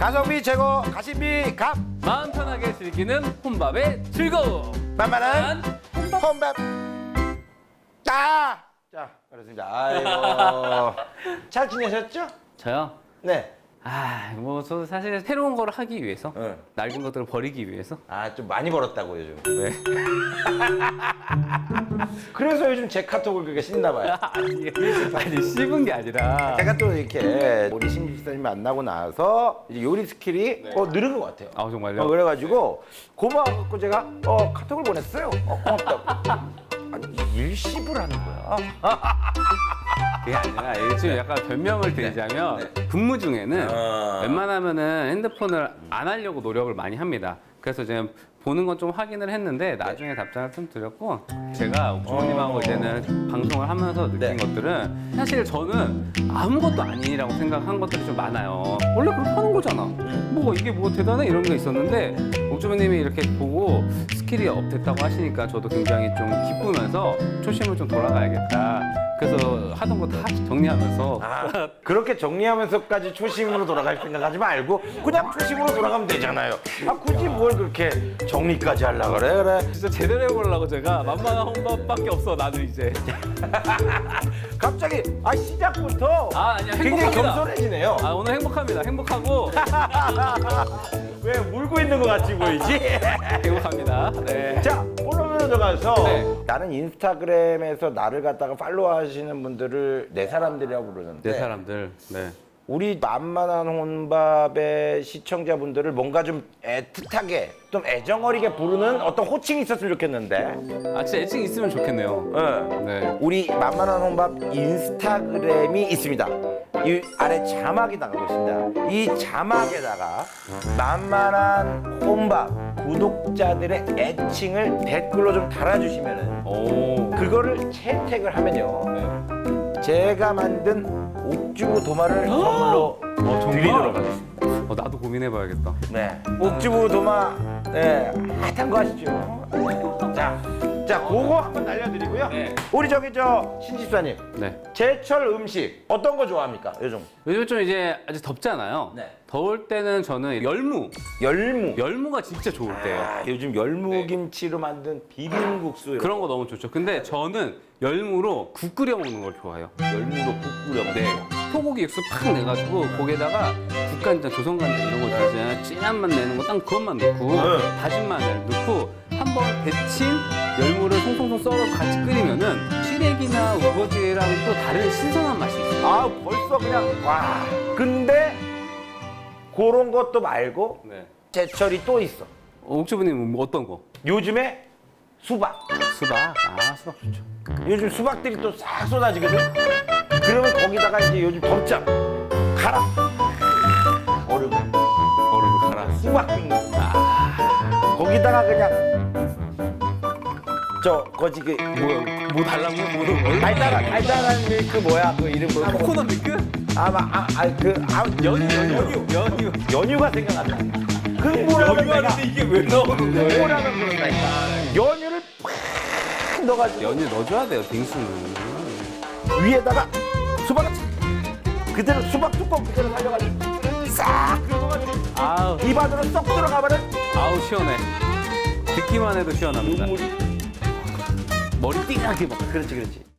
가성비 최고 가심비 값 마음 편하게 즐기는 혼밥의 즐거움. 만만한 혼밥 아! 자 그렇습니다 아이고 잘 지내셨죠? 저요? 네 아, 뭐, 저 사실 새로운 거를 하기 위해서, 응. 낡은 것들을 버리기 위해서. 아, 좀 많이 벌었다고 요즘. 네. 그래서 요즘 제 카톡을 그렇게 씻나 봐요. 아니, 아니, 씹은 게 아니라. 제가 또 이렇게 우리 신집사님 만나고 나서 이제 요리 스킬이 어, 늘은 것 같아요. 아, 정말요? 어, 그래가지고 고마워갖고 제가 어, 카톡을 보냈어요. 어, 고맙다고. 아니 일십을 하는 거야. 그게 아니라 요즘 약간 변명을 드리자면 근무 중에는 어. 웬만하면은 핸드폰을 안 하려고 노력을 많이 합니다. 그래서 이제 보는 건 좀 확인을 했는데 나중에 답장을 좀 드렸고 제가 부모님하고 어. 이제는 방송을 하면서 느낀 네. 것들은 사실 저는 아무것도 아니라고 생각한 것들이 좀 많아요. 원래 그렇게 하는 거잖아. 뭐 이게 뭐 대단해 이런 게 있었는데 옥주부님이 이렇게 보고 스킬이 업됐다고 하시니까 저도 굉장히 좀 기쁘면서 초심을 좀 돌아가야겠다. 그래서 하던 거 다 정리하면서 아, 그렇게 정리하면서까지 초심으로 돌아갈 생각하지 말고 그냥 초심으로 돌아가면 되잖아요. 아 굳이 뭘 그렇게 정리까지 하려 그래 그래. 진짜 제대로 해보려고 제가 만만한 혼밥밖에 없어 나는 이제 갑자기 아 시작부터 아 아니야 굉장히 행복합니다 겸손해지네요. 아 오늘 행복합니다 행복하고 왜 울고 있는 것 같이 보이지? 행복합니다 네. 자 본론 들어가서 네. 나는 인스타그램에서 나를 갖다가 팔로우하시는 분들을 내 사람들이라고 부르는데 네 사람들 네. 우리 만만한 혼밥의 시청자분들을 뭔가 좀 애틋하게 좀 애정어리게 부르는 어떤 호칭이 있었으면 좋겠는데 아 진짜 애칭 있으면 좋겠네요 예. 네. 우리 만만한 혼밥 인스타그램이 있습니다. 이 아래 자막이 나가고 있습니다. 이 자막에다가 만만한 혼밥 구독자들의 애칭을 댓글로 좀 달아주시면은 오 그거를 채택을 하면요 네. 제가 만든 옥주부 도마를 선물로 정말? 드리도록 하겠습니다. 어, 나도 고민해봐야겠다 네, 옥주부 도마 네, 핫한 거 아시죠? 자, 자, 그거 한번 날려드리고요. 네. 우리 저기 저 신집사님 네. 제철 음식 어떤 거 좋아합니까? 요즘 요즘 좀 이제 아직 덥잖아요 네. 더울 때는 저는 열무 열무. 열무가 진짜 좋을 때예요 아, 요즘 열무 김치로 만든 비빔국수 이런 그런 거 너무 좋죠 근데 저는 열무로 국 끓여 먹는 걸 좋아해요 열무로 국 끓여 먹는 네. 거. 소고기 육수 팍 내가지고 거기에다가 국간장, 조선간장 이런 거 다진 진한 맛 내는 거 딱 그것만 넣고 네. 다진 마늘 넣고 한번 데친 열무를 송송송 썰어서 같이 끓이면은 시래기나 우거지랑 또 다른 신선한 맛이 있어요. 아, 벌써 그냥 와. 근데 그런 것도 말고 네. 제철이 또 있어. 어, 옥주부님 뭐 어떤 거? 요즘에 수박. 수박. 아 수박 좋죠. 요즘 수박들이 또 싹 쏟아지거든. 그러면 거기다가 이제 요즘 덥잖아. 가라. 얼음. 얼음을 갈아. 수박 빙. 아. 거기다가 그냥 저 거지 그 뭐야? 뭐 달라고요? 뭐? 달달한 달달한 밀크 뭐야 그 이름 뭐야? 코코넛 밀크? 아마 아그 아, 연유 연유 연유. 연유가 생각난다. 그 뭐라는 내가 이게 왜 나오는데? 뭐라는 그런다니까. 연유를 팍 넣어가지고 연유 넣어줘야 돼요 빙수는. 위에다가 수박을 착 그대로 수박 뚜껑 그대로 살려가지고 싹 긁어가지고 아우 입 안으로 쏙 들어가면은 아우 시원해. 듣기만 해도 시원합니다. 눈물이 머리 띵하게 막. 그렇지 그렇지